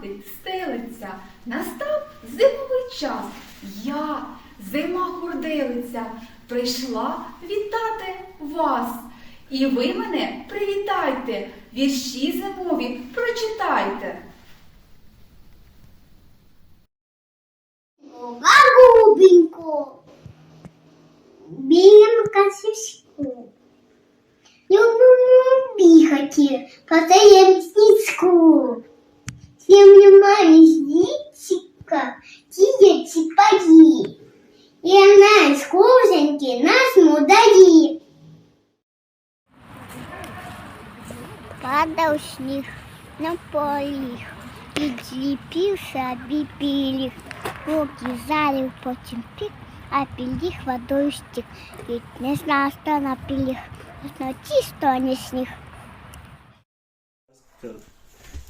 пухнастий стелиться. Настав зимовий час. Я, зима хурделиця, прийшла вітати вас. І ви мене привітайте, вірші зимові прочитайте. Голубенько, білим косичку, Любому бігати по таємницьку. Собі піліг, поки залив потім пік, а піліг водою стік. Від не знав, що на піліг, зночі що не сніг.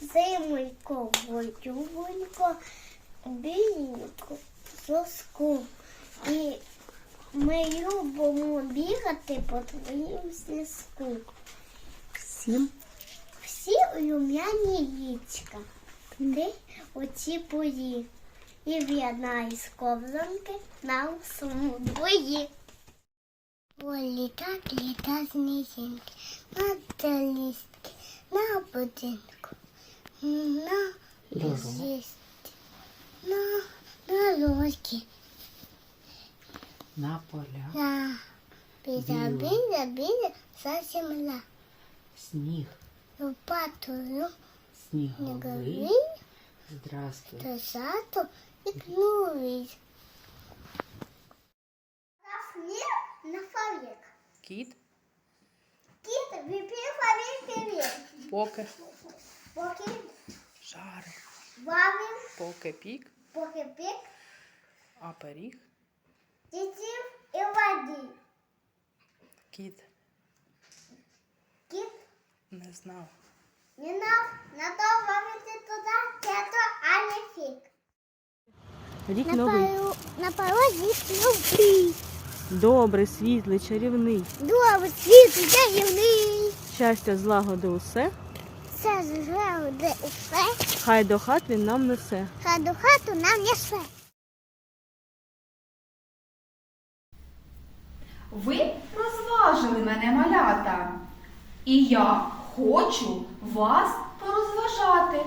Зимонько, водювонько, біленько, соску. І ми любимо бігати по твоїм снізку. Всім Всі улюбляні лічка, ти оці бої. І в'єдна із ковзанки на всьому двої. Літак літа зміїнки, на лістки, на будинку, на лісі, на дорожки, на поля, на біля, біля, біля, за земля, сніг, лопатою, сніговий. Сніговий, Здравствуй. Тесато і кнулись. На фавік. Кіт, Кіт, випів фавік привіт. поки Поки жари, бавим, поки пік, поки пік, а пиріг, дітів і воді. кіт Кіт не знав. Не на то вавити туди, тето, а не фік. Рік На, пару, на порозі любий. Добрий, світлий, чарівний. Добре, світ, чарівний. Щастя, злагоди усе. Все згоди усе, Хай до хат він нам несе. хай до хату нам несе. Ви розважили мене, малята. І я хочу вас порозважати,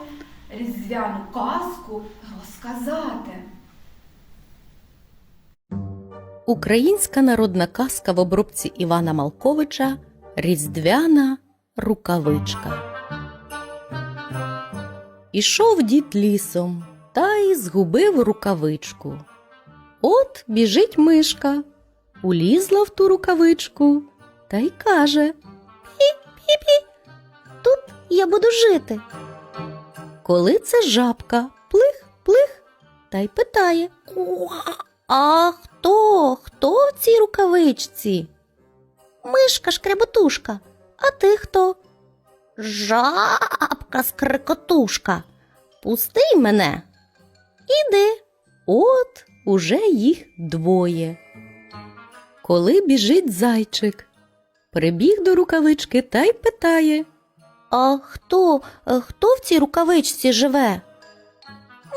різдвяну казку розказати. Українська народна казка в обробці Івана Малковича Різдвяна рукавичка. Ішов дід лісом та й згубив рукавичку. От біжить мишка, улізла в ту рукавичку та й каже Пі-пі-пі, я буду жити. Коли це жабка плих-плих та й питає А хто? Хто в цій рукавичці? Мишка шкреботушка. А ти хто? Жабка скрикотушка. Пусти мене. Іди. От уже їх двоє. Коли біжить зайчик, прибіг до рукавички та й питає А хто, е, хто в цій рукавичці живе?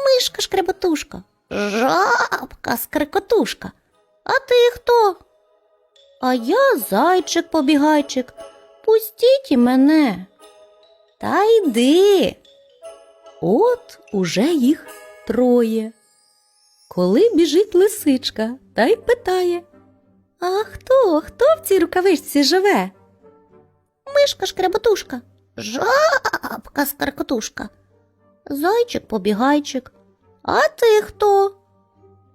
Мишка шкреботушка. Жабка скрикотушка. А ти хто? А я зайчик побігайчик. Пустіть і мене. Та йди. От уже їх троє. Коли біжить лисичка та й питає А хто, хто в цій рукавичці живе? Мишка шкреботушка, жабка скаркотушка, зайчик побігайчик. А ти хто?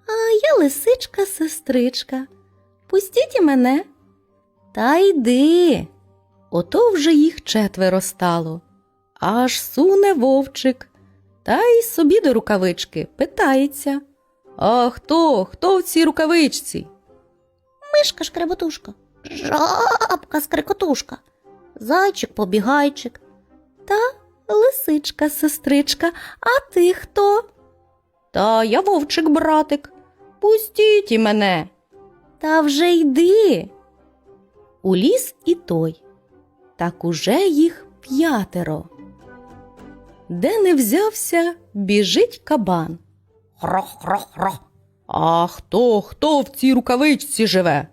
А я лисичка сестричка. Пустіть і мене. Та йди. Ото вже їх четверо стало. Аж суне вовчик. Та й собі до рукавички питається. А хто? Хто в цій рукавичці? Мишка шкреботушка, жабка скрикотушка, зайчик побігайчик. Та Лисичка, сестричка, а ти хто? Та я вовчик, братик. Пустіть і мене. Та вже йди. У ліс і той. Так уже їх п'ятеро. Де не взявся, біжить кабан. Хро-хро-хро. А хто, хто в цій рукавичці живе?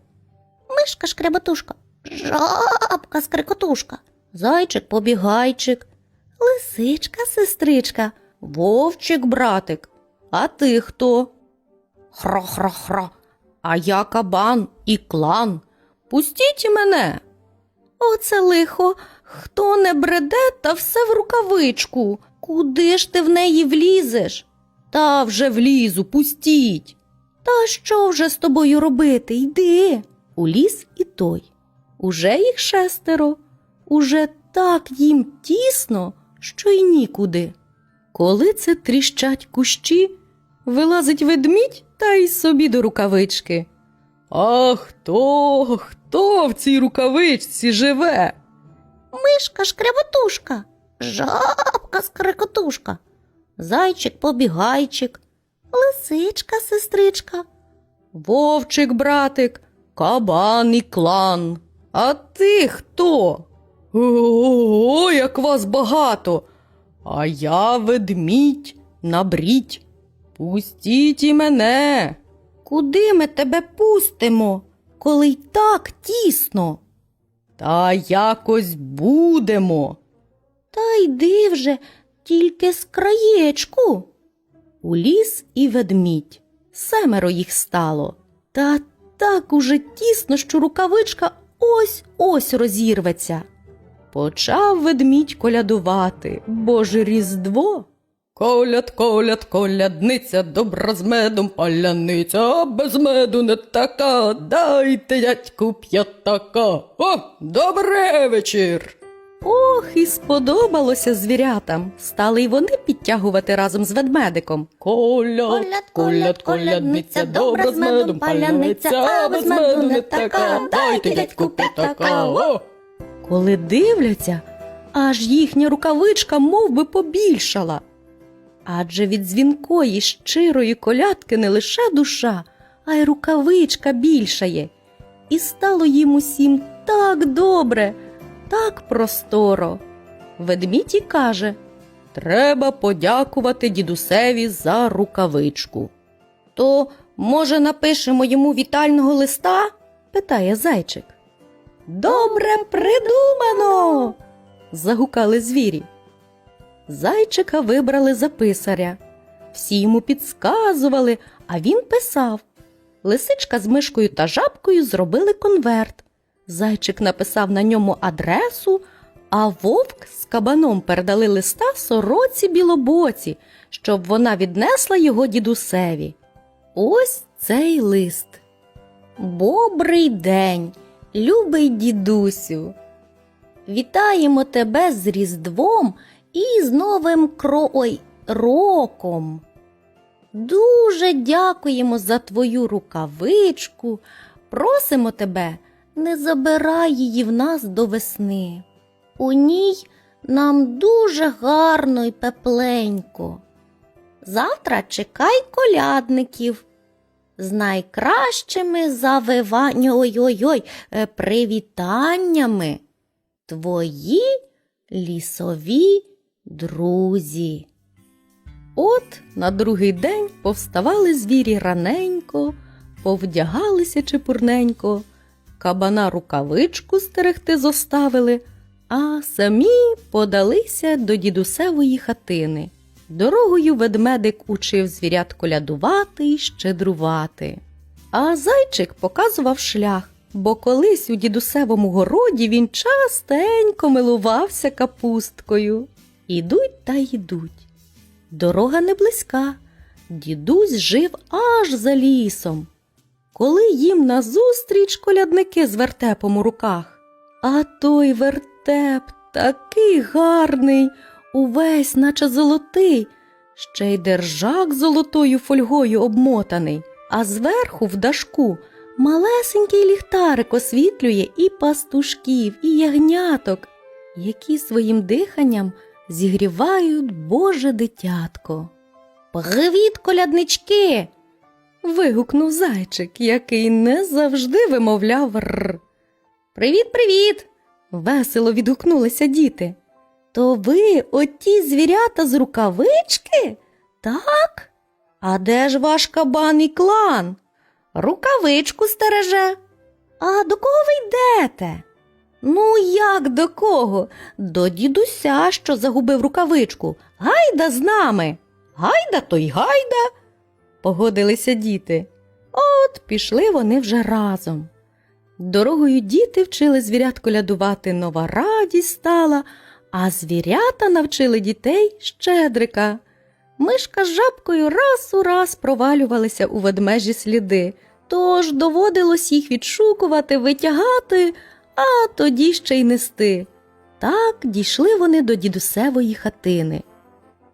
Мишка шкряботушка, жабка скрикотушка, зайчик побігайчик, лисичка сестричка, вовчик братик. А ти хто? Хро-хро-хро. А я кабан і клан. Пустіть мене. Оце лихо, хто не бреде, та все в рукавичку. Куди ж ти в неї влізеш? Та вже влізу, пустіть. Та що вже з тобою робити? Йди. У ліс і той. Уже їх шестеро, уже так їм тісно, що й нікуди. Коли це тріщать кущі, вилазить ведмідь та й собі до рукавички. А хто, хто в цій рукавичці живе? Мишка шкряботушка, жабка скрикотушка, зайчик побігайчик, лисичка сестричка, вовчик братик, кабан і клан. А ти хто? Ого, як вас багато. А я ведмідь набріть. Пустіть і мене. Куди ми тебе пустимо, коли й так тісно? Та якось будемо. Та йди вже, тільки з краєчку. У ліс і ведмідь. Семеро їх стало. Та так уже тісно, що рукавичка ось ось розірветься. Почав ведмідь колядувати, боже різдво. Коляд, коляд, колядниця, добра з медом паляниця, а без меду не така, дайте дядьку п'ятака. О, добре вечір. Ох, і сподобалося звірятам. Стали й вони підтягувати разом з ведмедиком. Коляд, коляд, колядниця, добра з медом паляниця, а без меду не така, дайте дядьку п'ятака. О! Коли дивляться, аж їхня рукавичка мов би побільшала. Адже від дзвінкої щирої колядки не лише душа, а й рукавичка більшає. І стало їм усім так добре, так просторо. Ведмідь і каже Треба подякувати дідусеві за рукавичку. То, може, напишемо йому вітального листа? питає зайчик. Добре придумано. загукали звірі. Зайчика вибрали за писаря. Всі йому підсказували, а він писав. Лисичка з мишкою та жабкою зробили конверт. Зайчик написав на ньому адресу, а вовк з кабаном передали листа сороці білобоці, щоб вона віднесла його дідусеві. Ось цей лист. Добрий день, любий дідусю. Вітаємо тебе з Різдвом і з Новим кро... Ой, роком. Дуже дякуємо за твою рукавичку. Просимо тебе, не забирай її в нас до весни. У ній нам дуже гарно й пепленько. Завтра чекай колядників. З найкращими завивання... ой-ой-ой, е, привітаннями. Твої лісові друзі. От на другий день повставали звірі раненько, повдягалися чепурненько, кабана рукавичку стерегти зоставили, а самі подалися до дідусевої хатини. Дорогою ведмедик учив звірят колядувати й щедрувати. А зайчик показував шлях, бо колись у дідусевому городі він частенько милувався капусткою. Ідуть та йдуть. Дорога не близька, дідусь жив аж за лісом. Коли їм назустріч колядники з вертепом у руках. А той вертеп такий гарний, увесь, наче золотий, ще й держак золотою фольгою обмотаний, а зверху в дашку малесенький ліхтарик освітлює і пастушків, і ягняток, які своїм диханням зігрівають Боже дитятко. Привіт, коляднички. Вигукнув зайчик, який не завжди вимовляв р. Привіт, привіт. весело відгукнулися діти. То ви оті звірята з рукавички? Так? А де ж ваш кабан і клан? Рукавичку стереже. А до кого ви йдете? Ну, як до кого? До дідуся, що загубив рукавичку. Гайда з нами. Гайда, то й гайда. Погодилися діти. От пішли вони вже разом. Дорогою діти вчили звірят колядувати нова радість стала, а звірята навчили дітей щедрика. Мишка з жабкою раз у раз провалювалися у ведмежі сліди, тож доводилось їх відшукувати, витягати, а тоді ще й нести. Так дійшли вони до дідусевої хатини.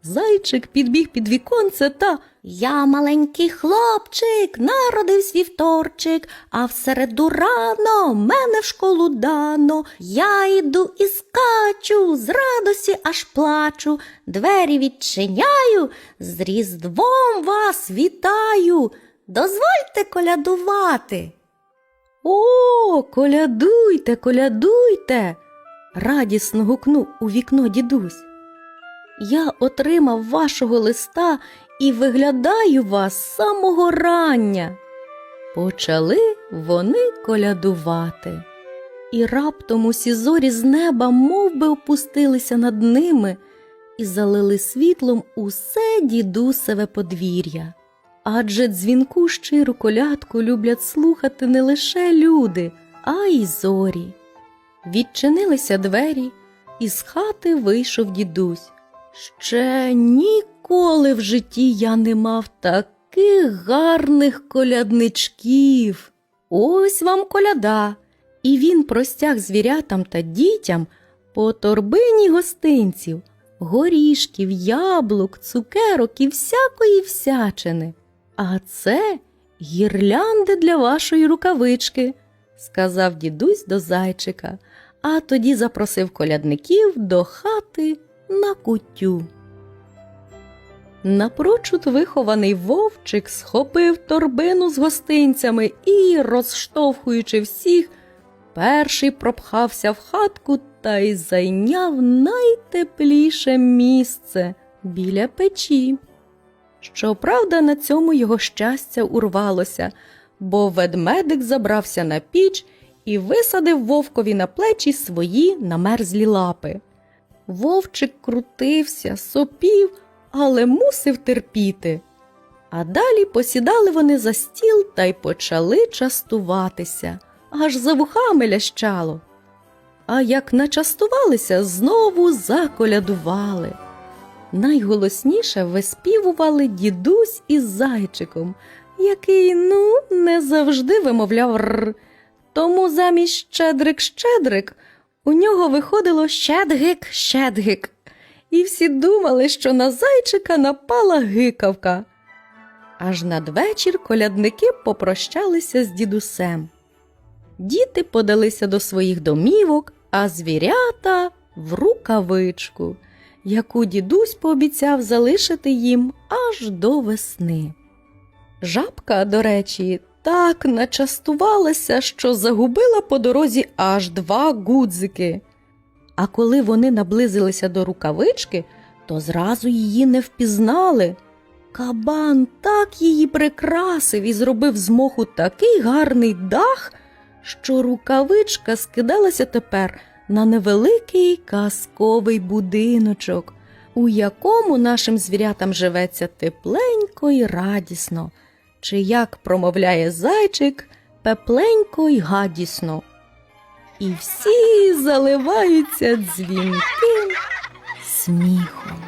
Зайчик підбіг під віконце та Я маленький хлопчик, народився вівторчик, а в середу рано мене в школу дано. Я йду і скачу, з радості аж плачу, двері відчиняю, з Різдвом вас вітаю. Дозвольте колядувати. О, колядуйте, колядуйте. радісно гукнув у вікно дідусь. Я отримав вашого листа і виглядаю вас з самого рання. Почали вони колядувати, і раптом усі зорі з неба мов би, опустилися над ними і залили світлом усе дідусеве подвір'я. Адже дзвінку щиру колядку люблять слухати не лише люди, а й зорі. Відчинилися двері, і з хати вийшов дідусь. Ще ніколи в житті я не мав таких гарних колядничків. Ось вам коляда. І він простяг звірятам та дітям по торбині гостинців, горішків, яблук, цукерок і всякої всячини. А це гірлянди для вашої рукавички, сказав дідусь до зайчика, а тоді запросив колядників до хати на кутю. Напрочуд вихований вовчик схопив торбину з гостинцями і, розштовхуючи всіх, перший пропхався в хатку та й зайняв найтепліше місце біля печі. Щоправда, на цьому його щастя урвалося, бо ведмедик забрався на піч і висадив вовкові на плечі свої намерзлі лапи. Вовчик крутився, сопів, але мусив терпіти. А далі посідали вони за стіл та й почали частуватися, аж за вухами лящало. А як начастувалися, знову заколядували. Найголосніше виспівували дідусь із зайчиком, який, ну, не завжди вимовляв р. Тому замість щедрик-щедрик у нього виходило щедгик-щедгик. І всі думали, що на зайчика напала гикавка. Аж надвечір колядники попрощалися з дідусем. Діти подалися до своїх домівок, а звірята в рукавичку, яку дідусь пообіцяв залишити їм аж до весни. Жабка, до речі, так начастувалася, що загубила по дорозі аж два гудзики. А коли вони наблизилися до рукавички, то зразу її не впізнали. Кабан так її прикрасив і зробив з моху такий гарний дах, що рукавичка скидалася тепер на невеликий казковий будиночок, у якому нашим звірятам живеться тепленько й радісно, чи як промовляє зайчик, пепленько й гадісно. І всі заливаються дзвінким сміхом.